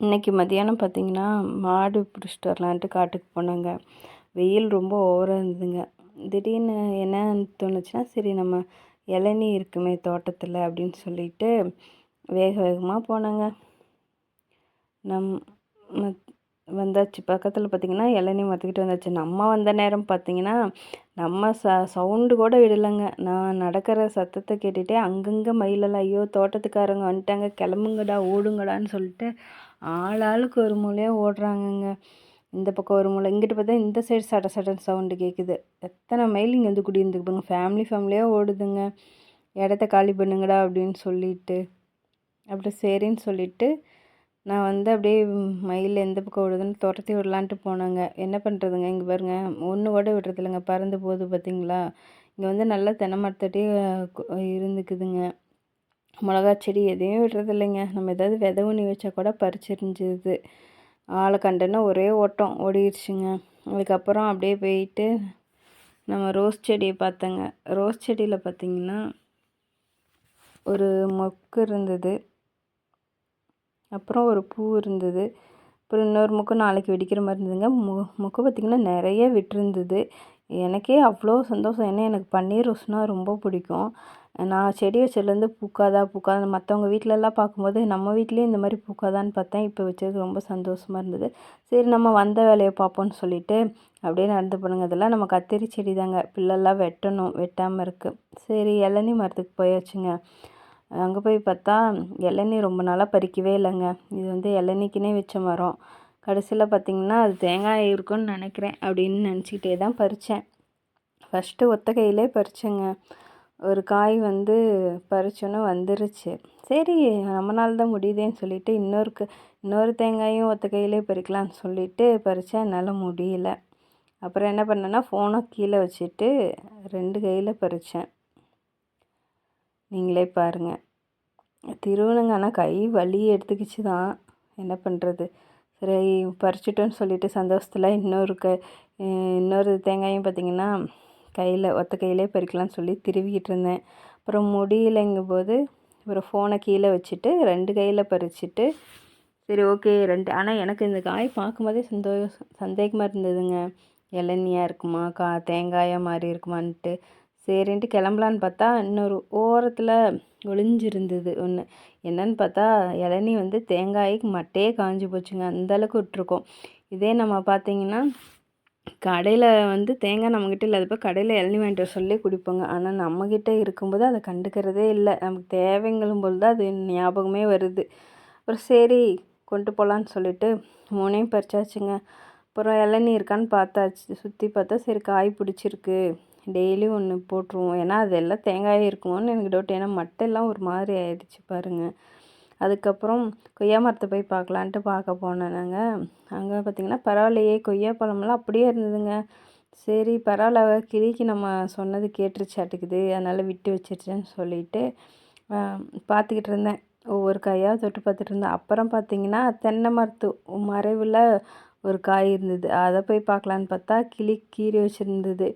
இன்றைக்கி மதியானம் பார்த்திங்கன்னா மாடு பிடிச்சிட்டு வரலான்ட்டு காட்டுக்கு போனாங்க. வெயில் ரொம்ப ஓவராக இருந்ததுங்க. திடீர்னு என்னன்னு தோணுச்சுன்னா சரி நம்ம இளநீ இருக்குமே தோட்டத்தில் அப்படின்னு சொல்லிட்டு வேக வேகமாக போனாங்க. நம் வந்தாச்சு. பக்கத்தில் பார்த்திங்கன்னா இளநீ மறுத்துக்கிட்டு வந்தாச்சு. நம்ம வந்த நேரம் பார்த்திங்கன்னா நம்ம ச சவுண்டு கூட விடலைங்க. நான் நடக்கிற சத்தத்தை கேட்டுகிட்டே அங்கங்கே மயிலெல்லாம் ஐயோ தோட்டத்துக்காரங்க வந்துட்டாங்க. கிளம்புங்கடா ஓடுங்கடான்னு சொல்லிட்டு ஆள் ஆளுக்கு ஒரு மூலையாக ஓடுறாங்கங்க. இந்த பக்கம் ஒரு மூளை இங்கிட்டு பார்த்தா இந்த சைடு சட சடன் சவுண்டு கேட்குது எத்தனை மைல் இங்கே வந்து குடியிருந்துக்குங்க ஃபேமிலி ஃபேமிலியாக ஓடுதுங்க. இடத்த காலி பண்ணுங்கடா அப்படின்னு சொல்லிட்டு அப்படி சரின்னு சொல்லிவிட்டு நான் வந்து அப்படியே மயில் எந்த பக்கம் விடுதுன்னு துரத்தி விடலான்ட்டு போனேங்க. என்ன பண்ணுறதுங்க இங்கே பாருங்க. ஒன்று கூட விடுறதில்லைங்க. பறந்து போகுது பார்த்தீங்களா இங்கே வந்து நல்லா தென்னை மரத்தடி இருந்துக்குதுங்க. மிளகா செடி எதையும் விடுறதில்லைங்க. நம்ம ஏதாவது வித ஊனி வச்சா கூட பறிச்சிருந்துது ஆளை கண்டுன்னா ஒரே ஓட்டம் ஓடிடுச்சுங்க அதுக்கப்புறம் அப்படியே போயிட்டு நம்ம ரோஸ் செடியை பார்த்தேங்க. ரோஸ் செடியில் பார்த்திங்கன்னா ஒரு மொக்கு இருந்தது. அப்புறம் ஒரு பூ இருந்தது. அப்புறம் இன்னொரு முக்கு நாளைக்கு வெடிக்கிற மாதிரி இருந்ததுங்க. மு முக்கு பார்த்திங்கன்னா நிறைய விட்டுருந்தது. எனக்கே அவ்வளோ சந்தோஷம். ஏன்னா எனக்கு பன்னீர் ரோஸ்னால் ரொம்ப பிடிக்கும். நான் செடி வச்சதுலேருந்து பூக்காதா பூக்காதா மற்றவங்க வீட்டிலலாம் பார்க்கும்போது நம்ம வீட்லேயும் இந்த மாதிரி பூக்காதான்னு பார்த்தேன். இப்போ வச்சது ரொம்ப சந்தோஷமாக இருந்தது. சரி நம்ம வந்த வேலையை பார்ப்போம்னு சொல்லிட்டு அப்படியே நடந்து போனோங்க. அதெல்லாம் நம்ம கத்திரி செடி தாங்க பிள்ளைலாம் வெட்டணும் வெட்டாமல் இருக்குது சரி இளநீ மரத்துக்கு போயாச்சுங்க. அங்கே போய் பார்த்தா இளநீ ரொம்ப நாளாக பறிக்கவே இல்லைங்க. இது வந்து இளநீக்குனே வச்ச மரம். கடைசியில் பார்த்திங்கன்னா அது தேங்காய் இருக்கும்னு நினைக்கிறேன் அப்படின்னு நினச்சிக்கிட்டே தான் பறித்தேன் ஃபஸ்ட்டு ஒத்த கையிலே பறித்தேங்க ஒரு காய் வந்து பறிச்சோன்னு வந்துருச்சு. சரி நம்மளால தான் முடியுதேன்னு சொல்லிட்டு இன்னொருக்கு இன்னொரு தேங்காயும் ஒத்த கையிலே பறிக்கலாம்னு சொல்லிட்டு பறித்தேன் என்னால் முடியல. அப்புறம் என்ன பண்ணேன்னா ஃபோனை கீழே வச்சுட்டு ரெண்டு கையில் பறித்தேன் நீங்களே பாருங்கள் திருவணுங்க ஆனால் கை வலி எடுத்துக்கிச்சு தான் என்ன பண்ணுறது சரி பறிச்சிட்டோன்னு சொல்லிட்டு சந்தோஷத்தில் இன்னொரு க இன்னொரு தேங்காயும் பார்த்திங்கன்னா கையில் ஒத்த கையிலே பறிக்கலாம்னு சொல்லி திருவிக்கிட்டு இருந்தேன். அப்புறம் முடியலைங்கும் போது அப்புறம் ஃபோனை கீழே வச்சுட்டு ரெண்டு கையில் பறிச்சுட்டு சரி ஓகே ரெண்டு ஆனால் எனக்கு இந்த காய் பார்க்கும்போதே சந்தோஷம் சந்தேகமாக இருந்ததுங்க. இளநியாக இருக்குமா கா தேங்காயாக மாதிரி இருக்குமான்ட்டு. சரின்ட்டு கிளம்பலான்னு பார்த்தா இன்னொரு ஓரத்தில் ஒளிஞ்சிருந்தது ஒன்று என்னன்னு பார்த்தா இளநீ வந்து தேங்காய்க்கு மட்டையே காஞ்சி போச்சுங்க. அந்தளவுக்கு விட்டுருக்கோம். இதே நம்ம பார்த்தீங்கன்னா கடையில் வந்து தேங்காய் நம்மக்கிட்ட இல்லாதப்போ கடையில் இளநி வாங்கிட்டு வர சொல்லி குடிப்போங்க. ஆனால் நம்மக்கிட்ட இருக்கும்போது அதை கண்டுக்கிறதே இல்லை. நமக்கு தேவைங்களும் பொழுது தான் அது ஞாபகமே வருது. அப்புறம் சரி கொண்டு போகலான்னு சொல்லிட்டு மூணையும் பறிச்சாச்சுங்க. அப்புறம் இளநீ இருக்கான்னு பார்த்தாச்சு. சுற்றி பார்த்தா சரி காய் பிடிச்சிருக்கு. டெய்லி ஒன்று போட்டுருவோம். ஏன்னா அது எல்லாம் தேங்காயே இருக்குமோன்னு எனக்கு டவுட் ஏன்னா மட்டையெல்லாம் ஒரு மாதிரி ஆயிடுச்சு பாருங்கள் அதுக்கப்புறம் கொய்யா மரத்தை போய் பார்க்கலான்ட்டு பார்க்க போனேன் நாங்கள் அங்கே பார்த்திங்கன்னா பரவாயில்லையே. கொய்யா பழமெல்லாம் அப்படியே இருந்ததுங்க. சரி பரவாயில்ல. கிளிக்கு நம்ம சொன்னது கேட்டுருச்சாட்டுக்குது. அதனால் விட்டு வச்சிருச்சேன்னு சொல்லிட்டு பார்த்துக்கிட்டு இருந்தேன். ஒவ்வொரு காயாக தொட்டு பார்த்துட்டு இருந்தேன். அப்புறம் பார்த்திங்கன்னா தென்னை மரத்து மறைவில் ஒரு காய் இருந்தது. அதை போய் பார்க்கலான்னு பார்த்தா கிளி கீறி வச்சுருந்தது.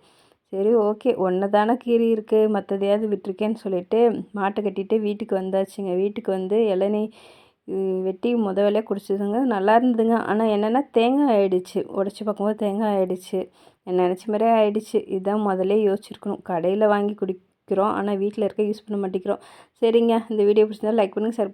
சரி ஓகே. ஒன்று தானே கீறி இருக்குது மற்றதையாவது விட்டுருக்கேன்னு சொல்லிட்டு மாட்டை கட்டிட்டு வீட்டுக்கு வந்தாச்சுங்க. வீட்டுக்கு வந்து இளநீ வெட்டி முத வேலையாக குடிச்சதுங்க. நல்லா இருந்ததுங்க. ஆனால் என்னென்னா தேங்காய் ஆகிடுச்சு உடச்சி பார்க்கும்போது தேங்காய் ஆகிடுச்சு நினச்ச மாதிரியே ஆகிடுச்சு இதுதான் முதல்ல யோசிச்சிருக்கணும். கடையில் வாங்கி குடிக்கிறோம். ஆனால் வீட்டில் இருக்க யூஸ் பண்ண மாட்டேங்கிறோம். சரிங்க. இந்த வீடியோ பிடிச்சிருந்தா லைக் பண்ணுங்கள் சார்